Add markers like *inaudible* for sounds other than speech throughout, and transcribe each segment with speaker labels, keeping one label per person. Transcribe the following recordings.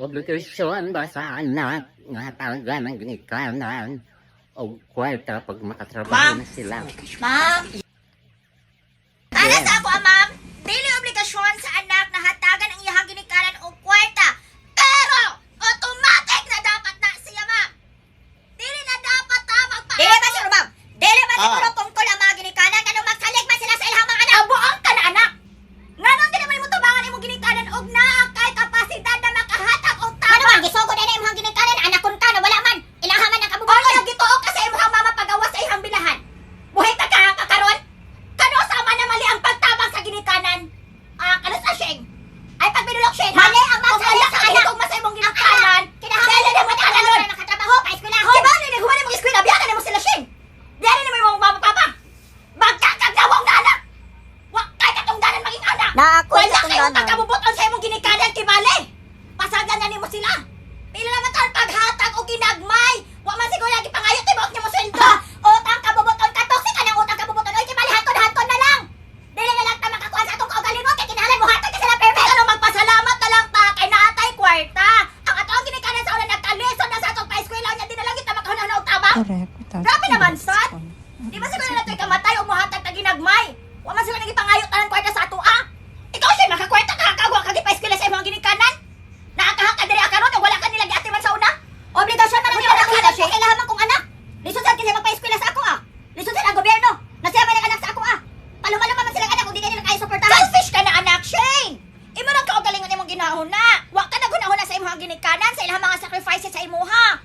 Speaker 1: obligasyon ba sa anak na talaga ng ginikanan o kwarta pag makatrabaho na sila.
Speaker 2: Ma'am. Ana sa ako, ah, ma'am. Dili obligasyon sa anak na hatagan ang iyahang ginikanan o kwarta. Pero, automatic na dapat na siya, ma'am. Dili na dapat ta magpa... Dili ba siguro, ma'am? Dili ba siguro
Speaker 3: Ah.
Speaker 2: tungkol ang mga ginikanan kanong magsalig man sila sa ilang mga anak? Abuang ka na, anak! Nga nung di naman mo tubangan imong ginikanan og naa kay kapasidad na makahatag og tama. Ano man, gisugod na imong ginikanan, anak kun ka na wala man. Ilaha man ang kabubuhay. Ano gituo ka sa imong mama pagawa sa ihang bilahan? Buhay ta ka kakaron? Kano sama na mali ang pagtabang sa ginikanan? Ah, kano sa sheng? Sheng. Mali ang magsaya sa anak. Kung sa imong ginikanan, kinahanglan na mo ta kanon. Nakatrabaho pa eskwelahon. Di ba ni huwag mo eskwela biyan na mo sila sheng. Biyan ni mo imong mama papa. Magkakagawang na anak. Wa kay katungdanan maging anak.
Speaker 4: Na ako
Speaker 2: Wala
Speaker 4: sa
Speaker 2: kayong
Speaker 4: tungganan.
Speaker 2: pagkabubuton sa imong ginikanan kibali. Pasagan na nimo sila. Pila naman taon paghatag o ginagmay. Wa man siguro lagi pangayot tibok niyo mo sweldo. *laughs* Utang kabubuton ka toxic ka ng utang kabubuton. Oy kibali haton haton na lang. Dili na lang ta makakuha sa atong kaugalingon kay kinahanglan mo hatag ka sila permit. Ano magpasalamat na lang ta kay naatay kwarta. Ang ato ang ginikanan sa una nagkalisod na sa atong pa-eskwela nya di na lang kita makahuna og tabang.
Speaker 4: Correct.
Speaker 2: Grabe naman, son! Di ba siguro na ito'y kamatay o muhatag na ginagmay? Wa man siguro nagipangayot na ng kwarta sa ato, ah? Ikaw siya, makakwarta ka, kagwa ka gipa-eskwela sa imong ginikanan? Nakakahaka diri akaron, wala ka nila giati man sa una? Obligasyon na lang nila nakita siya. Kailangan man kong anak. Lisod sa kasi magpa-eskwela sa ako, ah. Lisod sa ang gobyerno. Nasiya man ang anak sa ako, ah. Palumalo man silang anak kung di ka nila kaya suportahan. Selfish ka na, anak, Shane! Imo lang kaugalingon imong ginahuna. Wa ka na gunahuna sa imong ginikanan sa ilang mga sacrifices sa imuha.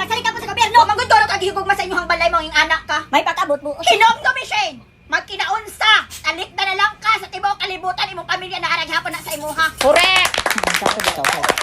Speaker 2: nagsalita po sa gobyerno. Huwag manggundoro kag higog ma sa inyong balay mo ing anak ka.
Speaker 4: May pag-abot buo.
Speaker 2: Hinom ko mi Shane. Magkinaunsa. Alit na lang ka sa tibuok kalibutan imong pamilya na arag hapon na sa imuha.
Speaker 4: Correct. Ang.